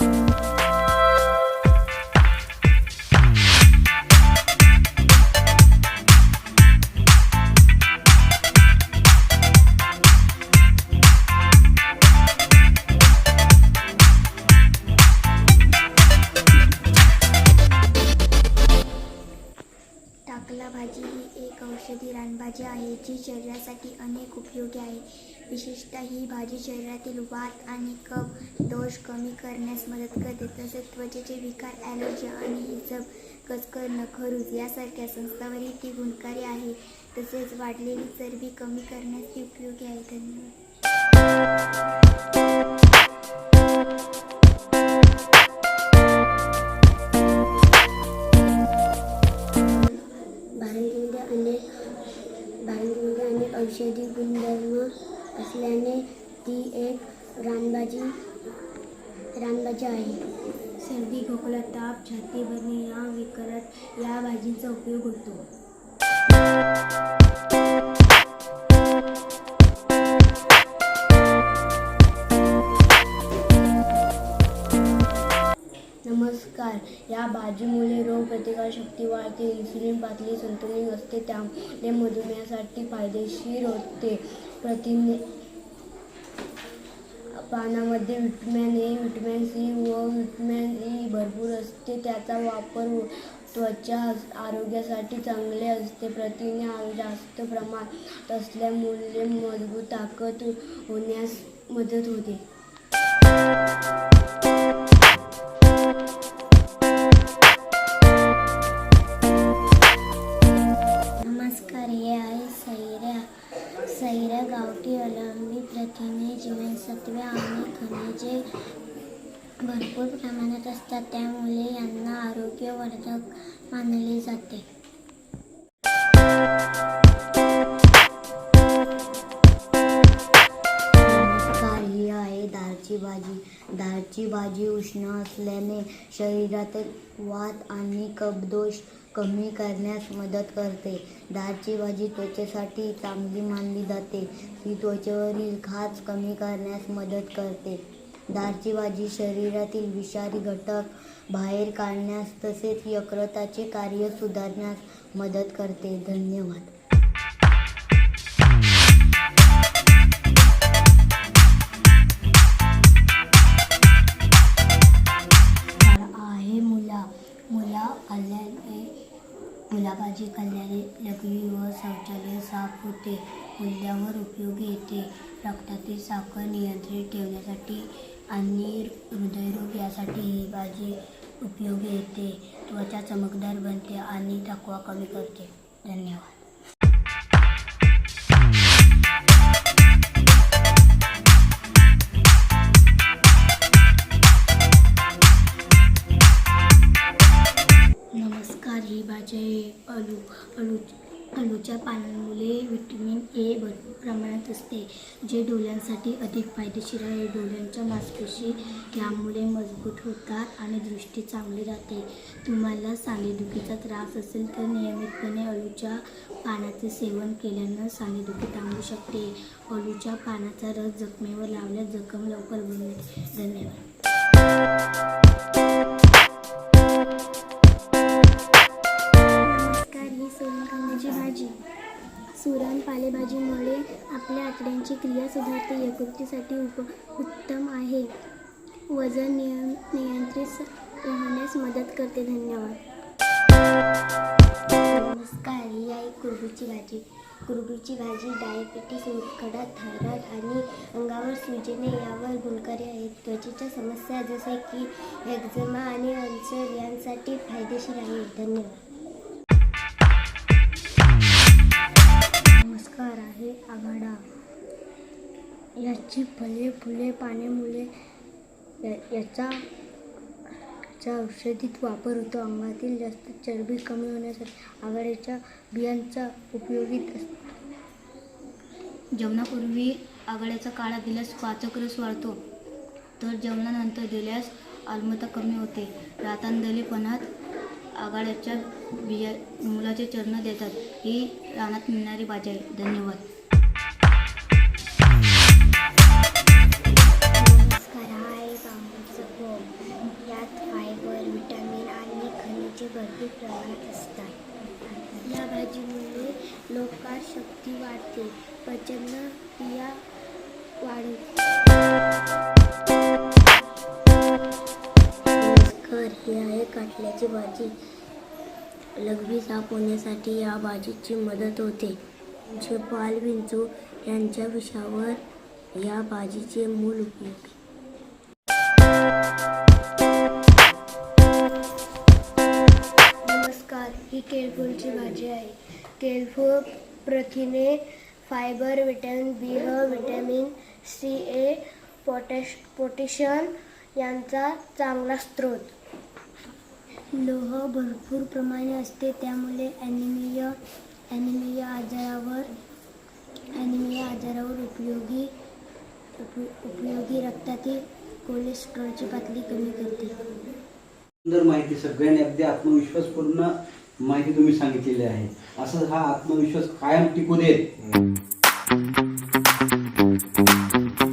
you भाजी आहे जी शरीरासाठी अनेक उपयोगी आहे. विशेषतः ही भाजी शरीरातील वात आणि कफ दोष कमी करण्यास मदत करते. तसेच त्वचेचे विकार ॲलर्जी आणि इजब कचकर खरूज यासारख्या संस्थावरही ती गुणकारी आहे. तसेच वाढलेली चरबी कमी करण्यास ती उपयोगी आहे. धन्यवाद. औषधी गुणधर्म असल्याने ती एक रानभाजी रानभाजी आहे. सर्दी खोकला ताप छाती भरणे या विकारात या भाजीचा उपयोग होतो. नमस्कार. या भाजीमुळे रोगप्रतिकारशक्ती वाढते इन्सुलिन पातळी संतुलित असते त्यामुळे मधुमेहासाठी फायदेशीर होते. प्रथिने पानामध्ये विटमॅन ए विटमॅन सी व विटॅमिन ई e भरपूर असते. त्याचा वापर हो- त्वचा आरोग्यासाठी चांगले असते. प्रथिने जास्त प्रमाणात असल्यामुळे मजबूत ताकद होण्यास मदत होते. नमस्कार हे आहे सैऱ्या. सैऱ्या गावठी अवलंबी प्रथिने जीवनसत्वे आणि खनिजे भरपूर प्रमाणात असतात. त्यामुळे यांना आरोग्यवर्धक मानले जाते. भाजी दाळची भाजी उष्ण असल्याने शरीरातील वात आणि कफदोष कमी करण्यास मदत करते. दाळची भाजी त्वचेसाठी चांगली मानली जाते. ती त्वचेवरील खाज कमी करण्यास मदत करते. दाळची भाजी शरीरातील विषारी घटक बाहेर काढण्यास तसेच यकृताचे कार्य सुधारण्यास मदत करते. धन्यवाद. मुलाभाजी खाल्ल्याने लघवी व शौचालय साफ होते. मूल्यावर उपयोगी येते. रक्तातील साखर नियंत्रित ठेवण्यासाठी आणि हृदयरोग यासाठी ही भाजी उपयोगी येते. त्वचा चमकदार बनते आणि थकवा कमी करते. धन्यवाद. जे अळू अळू अळूच्या पानांमुळे व्हिटॅमिन ए भरपूर प्रमाणात असते जे डोळ्यांसाठी अधिक फायदेशीर आहे. डोळ्यांच्या मांसपेशी यामुळे मजबूत होतात आणि दृष्टी चांगली राहते. तुम्हाला सांधेदुखीचा त्रास असेल तर नियमितपणे अळूच्या पानाचे सेवन केल्यानं सांधेदुखी थांबू शकते. अळूच्या पानाचा रस जखमेवर लावल्यास जखम लवकर बनते धन्यवाद. पालेभाजीमुळे आपल्या आतड्यांची क्रिया सुधारते. यकृतीसाठी उप उत्तम आहे. वजन नियं नियंत्रित राहण्यास मदत करते. धन्यवाद. नमस्कार. ही आहे कुरबीची भाजी. कुरबीची भाजी डायबिटीस मुतखडा थायरॉइड आणि अंगावर सुजेने यावर गुणकारी आहेत. त्वचेच्या समस्या जसे की एक्झमा आणि अल्सर यांसाठी फायदेशीर आहे. धन्यवाद. याची फले फुले पाने मुले या- याचा चा औषधीत वापर होतो. अंगातील जास्त चरबी कमी होण्यासाठी आघाड्याच्या बियांचा उपयोगीत असतो जेवणापूर्वी आघाड्याचा काळा दिल्यास पाचक रस वाढतो. तर जेवणानंतर दिल्यास आलमता कमी होते. रातांदलीपणात आघाड्याच्या बिया मुलाचे चरण देतात. ही रानात मिळणारी बाजारी. धन्यवाद. खनिजे प्रमाणात असतात. या भाजीमुळे लोकार शक्ती वाढते. पचन क्रिया वाढते ही आहे काटल्याची भाजी लघवी साफ होण्यासाठी या भाजीची मदत होते. झेपाल विंचू यांच्या विषयावर या भाजीचे मूल उपयोग ही केळफुलची भाजी आहे. केळफूळ प्रथिने फायबर विटॅमिन बी ह vitamin C A potash potassium यांचा चांगला स्रोत. लोह भरपूर प्रमाणे असते त्यामुळे ॲनिमिया ॲनिमिया आजारावर ॲनिमिया आजारावर उपयोगी उपयोगी रक्तातील कोलेस्ट्रॉलची पातळी कमी करते. सुंदर माहिती सगळ्यांनी अगदी आत्मविश्वासपूर्ण माहिती तुम्ही सांगितलेली आहे. असं हा आत्मविश्वास कायम टिकू देत